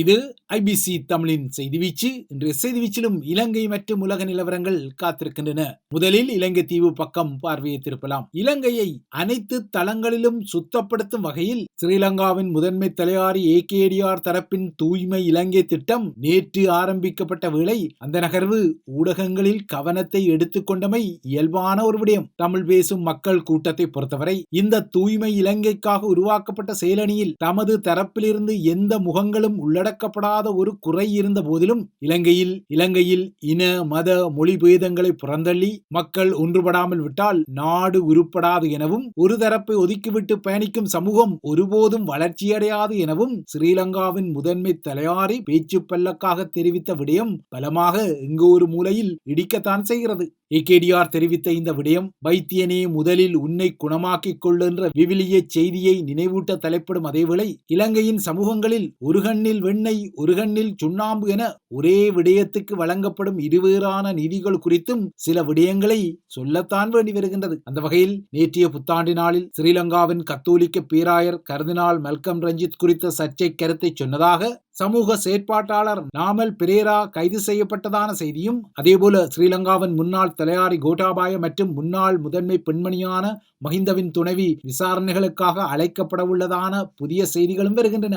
இது ஐபிசி தமிழின் செய்தி வீச்சு. இன்று செய்தி வீச்சிலும் இலங்கை மற்றும் உலக நிலவரங்கள் காத்திருக்கின்றன. முதலில் இலங்கை தீவு பக்கம் பார்வையை திருப்பலாம். இலங்கையை அனைத்து தளங்களிலும் சுத்தப்படுத்தும் வகையில் ஸ்ரீலங்காவின் முதன்மை தலையாரி ஏகேடிஆர் தரப்பின் தூய்மை இலங்கை திட்டம் நேற்று ஆரம்பிக்கப்பட்ட வேளை அந்த நகர்வு ஊடகங்களில் கவனத்தை எடுத்துக்கொண்டமை இயல்பான ஒரு விடயம். தமிழ் பேசும் மக்கள் கூட்டத்தை பொறுத்தவரை இந்த தூய்மை இலங்கைக்காக உருவாக்கப்பட்ட செயலணியில் தமது தரப்பிலிருந்து எந்த முகங்களும் உள்ளடக்கப்படாத ஒரு குறை இருந்த போதிலும் இலங்கையில் இலங்கையில் இன மத மொழி பேதங்களை புறந்தள்ளி மக்கள் ஒன்றுபடாமல் விட்டால் நாடு உருப்படாது எனவும் ஒரு தரப்பை ஒதுக்கிவிட்டு பயணிக்கும் சமூகம் ஒருபோதும் வளர்ச்சியடையாது எனவும் ஸ்ரீலங்காவின் முதன்மை தலையாரி பேச்சு பல்லக்காக தெரிவித்த விடயம் பலமாக இங்கு ஒரு மூலையில் இடிக்கத்தான் செய்கிறது. ஏகேடிஆர் தெரிவித்த இந்த விடயம் வைத்தியனே முதலில் உன்னை குணமாக்கிக் கொள்ளுன்ற விவிலிய செய்தியை நினைவூட்ட தலைப்படும் அதேவேளை இலங்கையின் சமூகங்களில் ஒரு கண்ணில் வெண்ணெய் ஒரு கண்ணில் சுண்ணாம்பு என ஒரே விடயத்துக்கு வழங்கப்படும் இருவேறான நீதிகள் குறித்தும் சில விடயங்களை சொல்லத்தான் வேண்டி வருகின்றது. அந்த வகையில் நேற்றைய புத்தாண்டு நாளில் ஸ்ரீலங்காவின் கத்தோலிக்க பேராயர் கர்தினால் மல்கம் ரஞ்சித் குறித்த சர்ச்சை கருத்தை சொன்னதாக சமூக செயற்பாட்டாளர் நாமல் பிரேரா கைது செய்யப்பட்டதான செய்தியும் அதேபோல ஸ்ரீலங்காவின் முன்னாள் தலையாரி கோட்டாபாய மற்றும் முன்னாள் முதன்மை பெண்மணியான மஹிந்தவின் துணைவி விசாரணைகளுக்காக அழைக்கப்படவுள்ளதான புதிய செய்திகளும் வருகின்றன.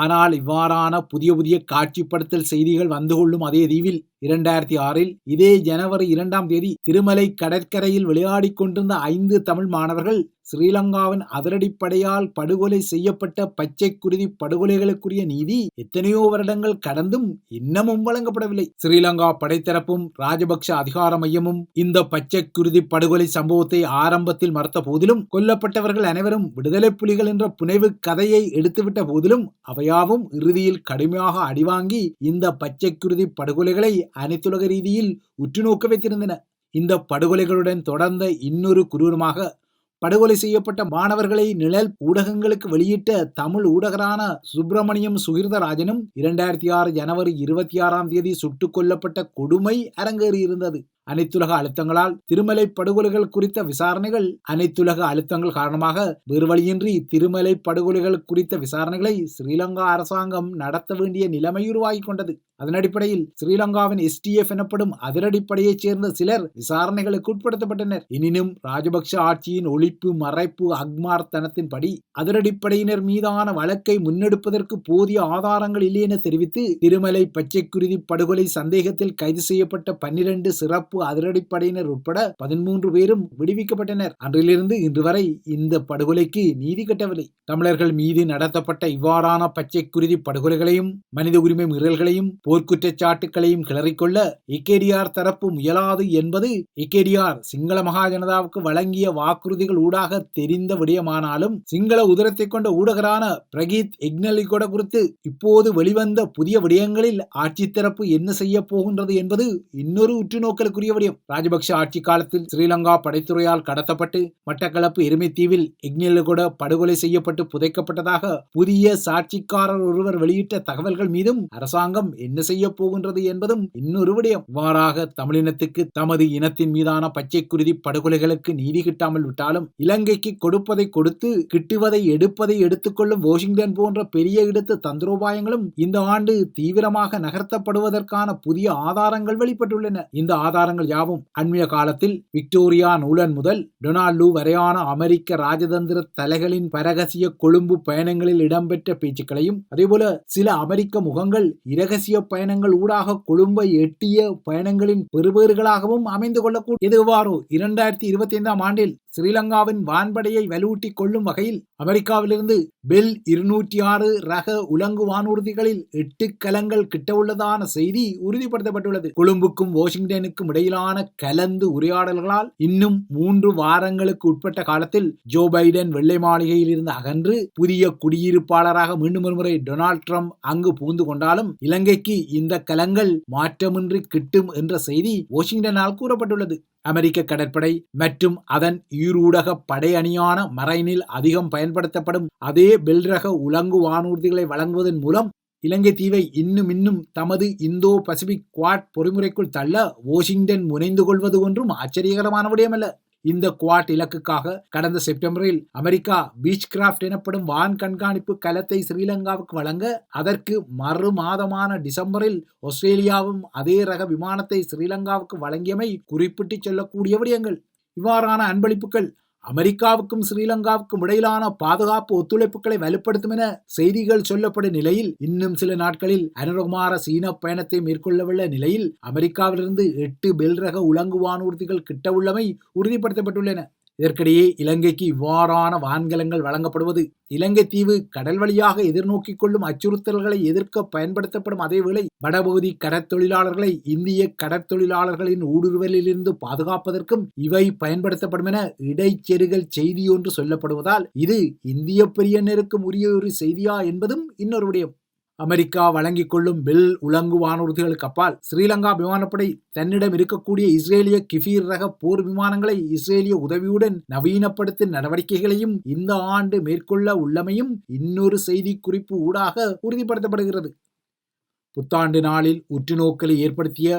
ஆனால் இவ்வாறான புதிய புதிய காட்சிப்படுத்தல் செய்திகள் வந்து கொள்ளும் அதே தீவில் இரண்டாயிரத்தி ஆறில் இதே ஜனவரி இரண்டாம் தேதி திருமலை கடற்கரையில் விளையாடிக் கொண்டிருந்த ஐந்து தமிழ் மாணவர்கள் ஸ்ரீலங்காவின் அதிரடிப்படையால் படுகொலை செய்யப்பட்ட பச்சை குருதி படுகொலைகளுக்குரிய நீதி எத்தனையோ வருடங்கள் கடந்தும் இன்னமும் வழங்கப்படவில்லை. ஸ்ரீலங்கா படைத்தரப்பும் ராஜபக்ஷ அதிகார மையமும் இந்த பச்சை குருதி படுகொலை சம்பவத்தை ஆரம்பத்தில் மறுத்த போதிலும் கொல்லப்பட்டவர்கள் அனைவரும் விடுதலை புலிகள் என்ற புனைவு கதையை எடுத்துவிட்ட போதிலும் அவையாவும் இறுதியில் கடுமையாக அடிவாங்கி இந்த பச்சை குருதி படுகொலைகளை அனைத்துலக ரீதியில் உற்றுநோக்க வைத்திருந்தன. இந்த படுகொலைகளுடன் தொடர்ந்த இன்னொரு குரூரமாக படுகொலை செய்யப்பட்ட மாணவர்களை நிழல் ஊடகங்களுக்கு வெளியிட்ட தமிழ் ஊடகரான சுப்பிரமணியம் சுகிர்தராஜனும் இரண்டாயிரத்தி ஆறு ஜனவரி இருபத்தி ஆறாம் தேதி சுட்டுக் கொல்லப்பட்ட கொடுமை அரங்கேறியிருந்தது. அனைத்துலக அழுத்தங்களால் திருமலை படுகொலைகள் குறித்த விசாரணைகள் அனைத்துலக அழுத்தங்கள் காரணமாக வேறு வழியின்றி திருமலை படுகொலைகள் குறித்த விசாரணைகளை ஸ்ரீலங்கா அரசாங்கம் நடத்த வேண்டிய நிலைமை உருவாகி கொண்டது. அதன் அடிப்படையில் ஸ்ரீலங்காவின் எஸ்டிஎஃப் எனப்படும் அதிரடிப்படையைச் சேர்ந்த சிலர் விசாரணைகளுக்கு உட்படுத்தப்பட்டனர். எனினும் ராஜபக்ஷ ஆட்சியின் ஒழிப்பு மறைப்பு அக்மார்தனத்தின்படி அதிரடிப்படையினர் மீதான வழக்கை முன்னெடுப்பதற்கு போதிய ஆதாரங்கள் இல்லை என தெரிவித்து திருமலை பச்சைக்குருதி படுகொலை சந்தேகத்தில் கைது செய்யப்பட்ட பன்னிரண்டு சிறப்பு அதிரடிப்படையினர் உட்பட பதிமூன்று பேரும் விடுவிக்கப்பட்டனர். அன்றிலிருந்து இன்று வரை இந்த படுகொலைக்கு நீதி கட்டவில்லை. தமிழர்கள் மீது நடத்தப்பட்ட இவ்வாறான பச்சை குருதி படுகொலைகளையும் மனித உரிமை மீறல்களையும் போர்க்குற்றச்சாட்டுகளையும் கிளறிக்கொள்ள இக்கேடிஆர் தரப்பு முயலாது என்பது இக்கேடிஆர் சிங்கள மகாஜனதாவுக்கு வழங்கிய வாக்குறுதிகள் ஊடாக தெரிந்த விடயமானாலும் சிங்கள உதரத்தை கொண்ட ஊடகரான பிரகீத் எக்னலிகொட குறித்து இப்போது வெளிவந்த புதிய விடயங்களில் ஆட்சி தரப்பு என்ன செய்ய போகின்றது என்பது இன்னொரு உற்றுநோக்கலுக்குரிய விடயம் ராஜபக்ஷ ஆட்சி காலத்தில் ஸ்ரீலங்கா படைத்துறையால் கடத்தப்பட்டு மட்டக்களப்பு எருமைத்தீவில் எக்னலிகொட படுகொலை செய்யப்பட்டு புதைக்கப்பட்டதாக புதிய சாட்சிக்காரர் ஒருவர் வெளியிட்ட தகவல்கள் மீதும் அரசாங்கம் என்ன செய்ய போகின்றது என்பதும் இன்னொரு விடயம். இவ்வாறாக தமிழினத்துக்கு தமது இனத்தின் மீதான பச்சை குருதி படுகொலைகளுக்கு நீதி கிட்டாமல் விட்டாலும் இலங்கைக்கு கொடுப்பதை கொடுத்து கிட்டுவதை எடுப்பதை எடுத்துக்கொள்ளும் வாஷிங்டன் போன்ற பெரிய இடத்து தந்திரோபாயங்களும் இந்த ஆண்டு தீவிரமாக நகர்த்தப்படுவதற்கான புதிய ஆதாரங்கள் வெளிப்பட்டுள்ளன. இந்த ஆதாரங்கள் யாவும் அண்மைய காலத்தில் விக்டோரியா நூலன் முதல் டொனால்டு வரையான அமெரிக்க ராஜதந்திர தலைகளின் பரகசிய கொழும்பு பயணங்களில் இடம்பெற்ற பேச்சுக்களையும் அதேபோல சில அமெரிக்க முகங்கள் இரகசிய பயணங்கள் ஊடாக கொழும்பை எட்டிய பயணங்களின் பெறுபேறுகளாகவும் அமைந்து கொள்ளக்கூடும் எதுவாறோ இரண்டாயிரத்தி இருபத்தி ஐந்தாம் ஆண்டில் ஸ்ரீலங்காவின் வான்படையை வலுவூட்டிக் கொள்ளும் வகையில் அமெரிக்காவிலிருந்து பெல் இருநூற்றி ஆறு ரக உலங்கு வானூர்திகளில் எட்டு கலங்கள் கிட்ட உள்ளதான செய்தி உறுதிப்படுத்தப்பட்டுள்ளது. கொழும்புக்கும் வாஷிங்டனுக்கும் இடையிலான கலந்து உரையாடல்களால் இன்னும் மூன்று வாரங்களுக்கு உட்பட்ட காலத்தில் ஜோ பைடன் வெள்ளை மாளிகையில் இருந்து அகன்று புதிய குடியிருப்பாளராக மீண்டும் ஒருமுறை டொனால்ட் ட்ரம்ப் அங்கு புகுந்து கொண்டாலும் இலங்கைக்கு இந்த கலங்கள் மாற்றமின்றி கிட்டும் என்ற செய்தி வாஷிங்டனால் கூறப்பட்டுள்ளது. அமெரிக்க கடற்படை மற்றும் அதன் ஈரூடக படையணியான மரைனில் அதிகம் பயன்படுத்தப்படும் அதே பெல்ரக உலங்கு வானூர்திகளை வழங்குவதன் மூலம் இலங்கை தீவை இன்னும் இன்னும் தமது இந்தோ பசிபிக் குவாட் பொறிமுறைக்குள் தள்ள வாஷிங்டன் முனைந்து கொள்வது ஒன்றும் ஆச்சரியகரமான விடயமல்ல. இந்த குவாட் இலக்குக்காக கடந்த செப்டம்பரில் அமெரிக்கா பீச் கிராஃப்ட் எனப்படும் வான் கண்காணிப்பு கலத்தை ஸ்ரீலங்காவுக்கு வழங்க அதற்கு மறு மாதமான டிசம்பரில் ஆஸ்திரேலியாவும் அதே ரக விமானத்தை ஸ்ரீலங்காவுக்கு வழங்கியமை குறிப்பிட்டு சொல்லக்கூடிய விடயங்கள். இவ்வாறான அன்பளிப்புகள் அமெரிக்காவுக்கும் ஸ்ரீலங்காவுக்கும் இடையிலான பாதுகாப்பு ஒத்துழைப்புகளை வலுப்படுத்தும் என செய்திகள் சொல்லப்படும் நிலையில் இன்னும் சில நாட்களில் அனுரகுமார சீன பயணத்தை மேற்கொள்ளவுள்ள நிலையில் அமெரிக்காவிலிருந்து எட்டு பெல்ரக உலங்கு வானூர்திகள் கிட்ட உள்ளமை உறுதிப்படுத்தப்பட்டுள்ளன. இதற்கிடையே இலங்கைக்கு இவ்வாறான வான்கலங்கள் வழங்கப்படுவது. இலங்கை தீவு கடல் வழியாக எதிர்நோக்கிக் கொள்ளும் அச்சுறுத்தல்களை எதிர்க்க பயன்படுத்தப்படும் அதேவேளை வடபகுதி கடற்தொழிலாளர்களை இந்திய கடற்தொழிலாளர்களின் ஊடுருவலிலிருந்து பாதுகாப்பதற்கும் இவை பயன்படுத்தப்படும் என இடைச்செருகல் செய்தி ஒன்று சொல்லப்படுவதால் இது இந்திய பெரியனருக்கும் உரிய ஒரு செய்தியா என்பதும் இன்னொரு விடயம் அமெரிக்கா வழங்கிக் கொள்ளும் பெல் உலங்கு வானூர்திகளுக்கு அப்பால் ஸ்ரீலங்கா விமானப்படை தன்னிடம் இருக்கக்கூடிய இஸ்ரேலிய கிஃபீர் ரக போர் விமானங்களை இஸ்ரேலிய உதவியுடன் நவீனப்படுத்தும் நடவடிக்கைகளையும் இந்த ஆண்டு மேற்கொள்ள உள்ளமையும் இன்னொரு செய்தி குறிப்பு ஊடாக உறுதிப்படுத்தப்படுகிறது. புத்தாண்டு நாளில் உற்றுநோக்கலை ஏற்படுத்திய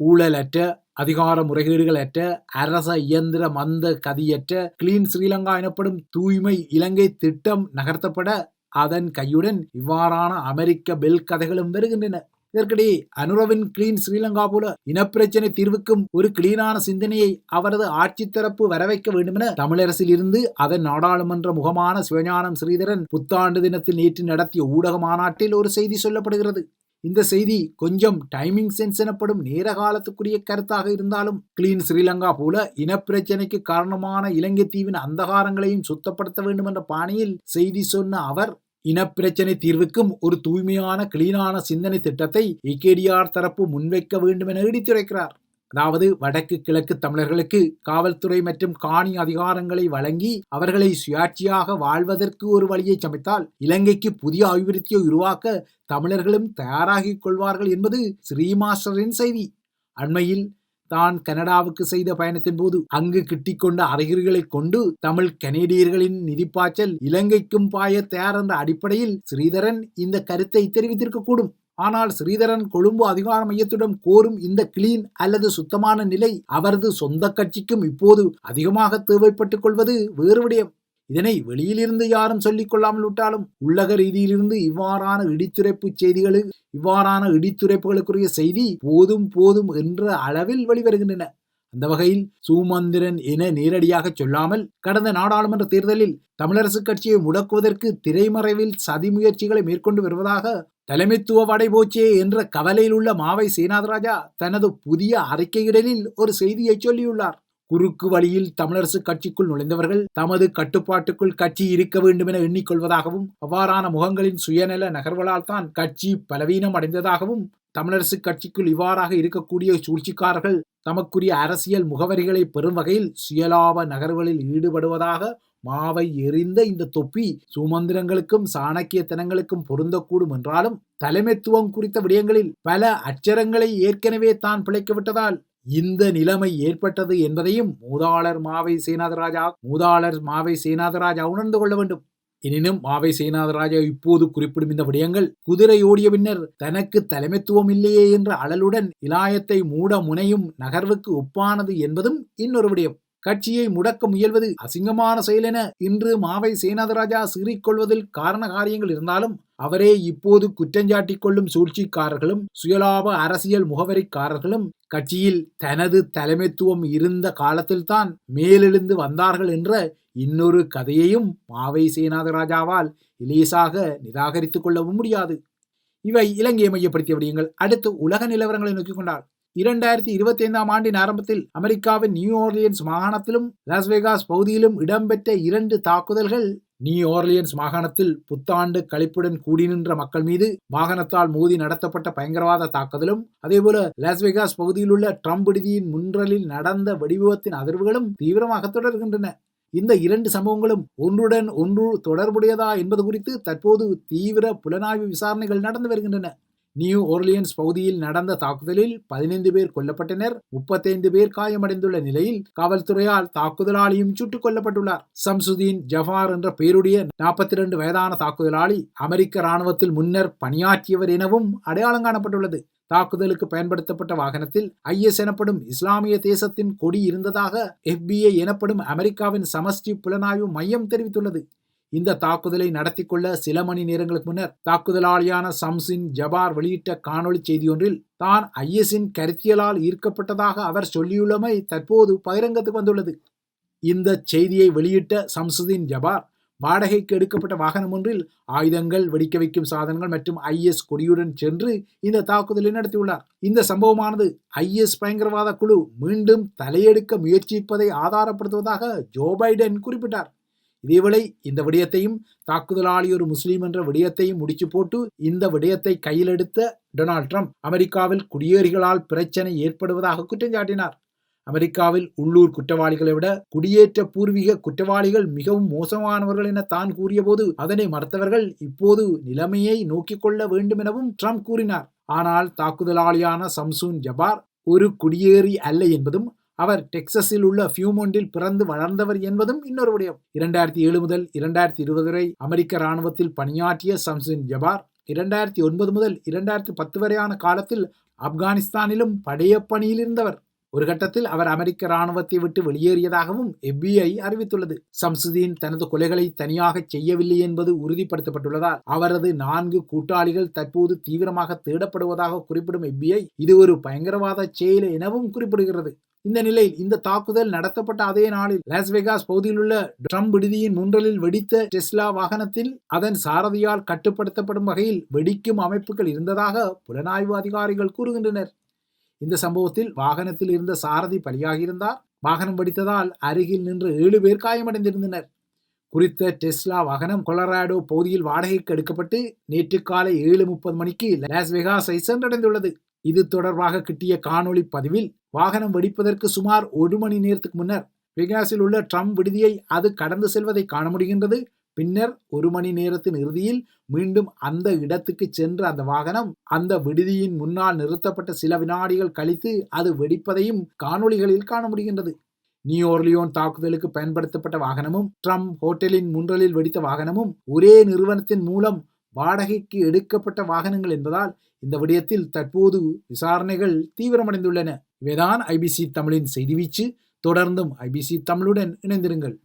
ஊழலற்ற அதிகார முறைகேடுகளற்ற அரச இயந்திர மந்த கதியற்ற கிளீன் ஸ்ரீலங்கா எனப்படும் தூய்மை இலங்கை திட்டம் நகர்த்தப்பட அதன் கையுடன் இவ்வாறான அமெரிக்க பெல் கதைகளும் வருகின்றன. இதற்கிடையே அனுரவின் கிளீன் ஸ்ரீலங்கா போல இனப்பிரச்சனை தீர்வுக்கும் ஒரு கிளீனான சிந்தனையை அவரது ஆட்சி தரப்பு வரவைக்க வேண்டுமென தமிழரசில் இருந்து அதன் நாடாளுமன்ற முகமான சிவஞானம் ஸ்ரீதரன் புத்தாண்டு தினத்தில் நேற்று நடத்திய ஊடக மாநாட்டில் ஒரு செய்தி சொல்லப்படுகிறது. இந்த செய்தி கொஞ்சம் டைமிங் சென்ஸ் எனப்படும் நேர காலத்துக்குரிய கருத்தாக இருந்தாலும் கிளீன் ஸ்ரீலங்கா போல இனப்பிரச்சனைக்கு காரணமான இலங்கை தீவின் அந்தகாரங்களையும் சுத்தப்படுத்த வேண்டும் என்ற பாணியில் செய்தி சொன்ன அவர் இனப்பிரச்சனை தீர்வுக்கும் ஒரு தூய்மையான கிளீனான சிந்தனை திட்டத்தை இகேடிஆர் தரப்பு முன்வைக்க வேண்டும் என எடுத்துரைக்கிறார் அதாவது வடக்கு கிழக்கு தமிழர்களுக்கு காவல்துறை மற்றும் காணி அதிகாரங்களை வழங்கி அவர்களை சுயாட்சியாக வாழ்வதற்கு ஒரு வழியை சமைத்தால் இலங்கைக்கு புதிய அபிவிருத்தியை உருவாக்க தமிழர்களும் தயாராகிக் கொள்வார்கள் என்பது ஸ்ரீமாஸ்டரின் செய்தி. அண்மையில் தான் கனடாவுக்கு செய்த பயணத்தின் போது அங்கு கிட்டிக்கொண்ட அறிகுறிகளை கொண்டு தமிழ் கனேடியர்களின் நிதிப்பாய்ச்சல் இலங்கைக்கும் பாய தயார் என்ற அடிப்படையில் ஸ்ரீதரன் இந்த கருத்தை தெரிவித்திருக்கக்கூடும். ஆனால் ஸ்ரீதரன் கொழும்பு அதிகார மையத்துடன் கோரும் இந்த கிளீன் அல்லது சுத்தமான நிலை அவரது சொந்த கட்சிக்கும் இப்போது அதிகமாக தேவைப்பட்டுக் கொள்வது வேறு விடயம். இதனை வெளியிலிருந்து யாரும் சொல்லிக் கொள்ளாமல் விட்டாலும் உள்ளக ரீதியிலிருந்து இவ்வாறான இடித்துரைப்பு செய்திகள் இவ்வாறான இடித்துரைப்புகளுக்குரிய செய்தி போதும் போதும் என்ற அளவில் வெளிவருகின்றன. அந்த வகையில் சுமந்திரன் என நேரடியாக சொல்லாமல் கடந்த நாடாளுமன்ற தேர்தலில் தமிழரசு கட்சியை முடக்குவதற்கு திரைமறைவில் சதி முயற்சிகளை மேற்கொண்டு வருவதாக தலைமைத்துவ வடைபோச்சே என்ற கவலையில் உள்ள மாவை சீனாதராஜா தனது புதிய அறிக்கையிடலில் ஒரு செய்தியை சொல்லியுள்ளார். குறுக்கு வழியில் தமிழரசு கட்சிக்குள் நுழைந்தவர்கள் தமது கட்டுப்பாட்டுக்குள் கட்சி இருக்க வேண்டும் என எண்ணிக்கொள்வதாகவும் அவ்வாறான முகங்களின் சுயநல நகர்வலால் தான் கட்சி பலவீனம் அடைந்ததாகவும் தமிழரசு கட்சிக்குள் இவ்வாறாக இருக்கக்கூடிய சூழ்ச்சிக்காரர்கள் தமக்குரிய அரசியல் முகவரிகளை பெறும் வகையில் சுயலாப நகர்வுகளில் ஈடுபடுவதாக மாவை எறிந்த இந்த தொப்பி சுமந்திரங்களுக்கும் சாணக்கியத்தனங்களுக்கும் பொருந்தக்கூடும் என்றாலும் தலைமைத்துவம் குறித்த விடயங்களில் பல அச்சரங்களை ஏற்கனவே தான் பிழைக்கவிட்டதால் இந்த நிலைமை ஏற்பட்டது என்பதையும் மூதாளர் மாவை சேனாதராஜா மூதாளர் மாவை சேனாதராஜா உணர்ந்து கொள்ள வேண்டும். எனினும் மாவை சேனாதராஜா இப்போது குறிப்பிடும் இந்த விடயங்கள் குதிரை ஓடிய பின்னர் தனக்கு தலைமைத்துவம் இல்லையே என்ற அழலுடன் இலாயத்தை மூட முனையும் நகர்வுக்கு ஒப்பானது என்பதும் இன்னொரு விடயம். கட்சியை முடக்க முயல்வது அசிங்கமான செயல் என இன்று மாவை சேனாதராஜா சீறிக்கொள்வதில் காரண காரியங்கள் இருந்தாலும் அவரே இப்போது குற்றஞ்சாட்டிக் கொள்ளும் சூழ்ச்சிக்காரர்களும் சுயலாப அரசியல் முகவரிக்காரர்களும் கட்சியில் தனது தலைமைத்துவம் இருந்த காலத்தில்தான் மேலெழுந்து வந்தார்கள் என்ற இன்னொரு கதையையும் மாவை சேனாதராஜாவால் இலேசாக நிராகரித்துக் கொள்ளவும் முடியாது. இவை இலங்கையை மையப்படுத்திய விடயங்கள். அடுத்து உலக நிலவரங்களை நோக்கிக் கொண்டார் இரண்டாயிரத்தி இருபத்தி ஐந்தாம் ஆண்டின் ஆரம்பத்தில் அமெரிக்காவின் நியூ ஓர்லியன்ஸ் மாகாணத்திலும் லாஸ்வேகாஸ் பகுதியிலும் இடம்பெற்ற இரண்டு தாக்குதல்கள் நியூ ஓர்லியன்ஸ் மாகாணத்தில் புத்தாண்டு கழிப்புடன் கூடி நின்ற மக்கள் மீது வாகனத்தால் மோதி நடத்தப்பட்ட பயங்கரவாத தாக்குதலும் அதேபோல லாஸ்வேகாஸ் பகுதியில் உள்ள ட்ரம்ப் விடுதியின் முன்றலில் நடந்த வெடிவிபத்தின் அதிர்வுகளும் தீவிரமாக தொடர்கின்றன. இந்த இரண்டு சம்பவங்களும் ஒன்றுடன் ஒன்று தொடர்புடையதா என்பது குறித்து தற்போது தீவிர புலனாய்வு விசாரணைகள் நடந்து வருகின்றன. நியூ ஓர்லியன்ஸ் பகுதியில் நடந்த தாக்குதலில் பதினைந்து பேர் கொல்லப்பட்டனர் முப்பத்தைந்து பேர் காயமடைந்துள்ள நிலையில் காவல்துறையால் தாக்குதலாளியும் சுட்டுக் கொல்லப்பட்டுள்ளார். சம்சுதீன் ஜஃபார் என்ற பெயருடைய நாற்பத்தி இரண்டு வயதான தாக்குதலாளி அமெரிக்க ராணுவத்தில் முன்னர் பணியாற்றியவர் எனவும் அடையாளம் காணப்பட்டுள்ளது. தாக்குதலுக்கு பயன்படுத்தப்பட்ட வாகனத்தில் ஐஎஸ் எனப்படும் இஸ்லாமிய தேசத்தின் கொடி இருந்ததாக எஃபிஐ எனப்படும் அமெரிக்காவின் சமஷ்டி புலனாய்வு மையம் தெரிவித்துள்ளது. இந்த தாக்குதலை நடத்தி கொள்ள சில மணி நேரங்களுக்கு முன்னர் தாக்குதலாளியான சம்சின் ஜபார் வெளியிட்ட காணொளி செய்தியொன்றில் தான் ஐஎஸின் கருத்தியலால் ஈர்க்கப்பட்டதாக அவர் சொல்லியுள்ளமை தற்போது பகிரங்கத்துக்கு வந்துள்ளது. இந்த செய்தியை வெளியிட்ட சம்சுதீன் ஜபார் வாடகைக்கு எடுக்கப்பட்ட வாகனம் ஒன்றில் ஆயுதங்கள் வெடிக்க வைக்கும் சாதனங்கள் மற்றும் ஐஎஸ் கொடியுடன் சென்று இந்த தாக்குதலை நடத்தியுள்ளார். இந்த சம்பவமானது ஐஎஸ் பயங்கரவாத குழு மீண்டும் தலையெடுக்க முயற்சிப்பதை ஆதாரப்படுத்துவதாக ஜோ பைடன் குறிப்பிட்டார். இதேவேளை இந்த விடயத்தையும் தாக்குதலாளி ஒரு முஸ்லீம் என்ற விடயத்தையும் முடிச்சு போட்டு இந்த விடயத்தை கையில் எடுத்த டொனால்ட் ட்ரம்ப் அமெரிக்காவில் குடியேறிகளால் பிரச்சனை ஏற்படுவதாக குற்றம் சாட்டினார். அமெரிக்காவில் உள்ளூர் குற்றவாளிகளை விட குடியேற்ற பூர்வீக குற்றவாளிகள் மிகவும் மோசமானவர்கள் என தான் கூறியபோது அதனை மறுத்தவர்கள் இப்போது நிலைமையை நோக்கிக் கொள்ள வேண்டும் எனவும் ட்ரம்ப் கூறினார். ஆனால் தாக்குதலாளியான சம்சூன் ஜபார் ஒரு குடியேறி அல்ல என்பதும் அவர் டெக்சஸில் உள்ள ஃபியூமோண்டில் பிறந்து வளர்ந்தவர் என்பதும் இன்னொரு விடயம் இரண்டாயிரத்தி ஏழு முதல் இரண்டாயிரத்தி இருபது வரை அமெரிக்க ராணுவத்தில் பணியாற்றிய சம்சின் ஜபார் இரண்டாயிரத்தி ஒன்பது முதல் இரண்டாயிரத்தி பத்து வரையான காலத்தில் ஆப்கானிஸ்தானிலும் படையப்பணியில் இருந்தவர். ஒரு கட்டத்தில் அவர் அமெரிக்க ராணுவத்தை விட்டு வெளியேறியதாகவும் எஃபிஐ அறிவித்துள்ளது. சம்சுதீன் தனது கொலைகளை தனியாக செய்யவில்லை என்பது உறுதிப்படுத்தப்பட்டுள்ளதால் அவரது நான்கு கூட்டாளிகள் தற்போது தீவிரமாக தேடப்படுவதாக குறிப்பிடும் எஃபிஐ இது ஒரு பயங்கரவாத செயல் எனவும் குறிப்பிடுகிறது. இந்த நிலையில் இந்த தாக்குதல் நடத்தப்பட்ட அதே நாளில் லாஸ் வெகாஸ் பகுதியில் உள்ள ட்ரம்ப் விடுதியின் முன்றலில் வெடித்த டெஸ்லா வாகனத்தில் அதன் சாரதியால் கட்டுப்படுத்தப்படும் வகையில் வெடிக்கும் அமைப்புகள் இருந்ததாக புலனாய்வு அதிகாரிகள் கூறுகின்றனர். இந்த சம்பவத்தில் வாகனத்தில் இருந்த சாரதி பலியாகியிருந்தார். வாகனம் வெடித்ததால் அருகில் நின்று ஏழு பேர் காயமடைந்திருந்தனர். குறித்த டெஸ்லா வாகனம் கொலராடோ பகுதியில் வாடகைக்கு எடுக்கப்பட்டு நேற்று காலை ஏழு முப்பது மணிக்கு லாஸ் வெகாஸை சென்றடைந்துள்ளது. இது தொடர்பாக கிட்டிய காணொளி பதிவில் வாகனம் வெடிப்பதற்கு சுமார் ஒரு மணி நேரத்துக்கு முன்னர் வெகாஸில் உள்ள ட்ரம்ப் விடுதியை அது கடந்து செல்வதை காண முடிகின்றது. பின்னர் ஒரு மணி நேரத்தின் இறுதியில் மீண்டும் அந்த இடத்துக்கு சென்ற அந்த வாகனம் அந்த விடுதியின் முன்னால் நிறுத்தப்பட்ட சில வினாடிகள் கழித்து அது வெடிப்பதையும் காணொளிகளில் காண முடிகின்றது. நியூ ஓர்லியோன் தாக்குதலுக்கு பயன்படுத்தப்பட்ட வாகனமும் ட்ரம்ப் ஹோட்டலின் முன்றலில் வெடித்த வாகனமும் ஒரே நிறுவனத்தின் மூலம் வாடகைக்கு எடுக்கப்பட்ட வாகனங்கள் என்பதால் இந்த விடயத்தில் தற்போது விசாரணைகள் தீவிரமடைந்துள்ளன. இவைதான் ஐபிசி தமிழின் செய்தி வீச்சு. தொடர்ந்தும் ஐபிசி தமிழுடன் இணைந்திருங்கள்.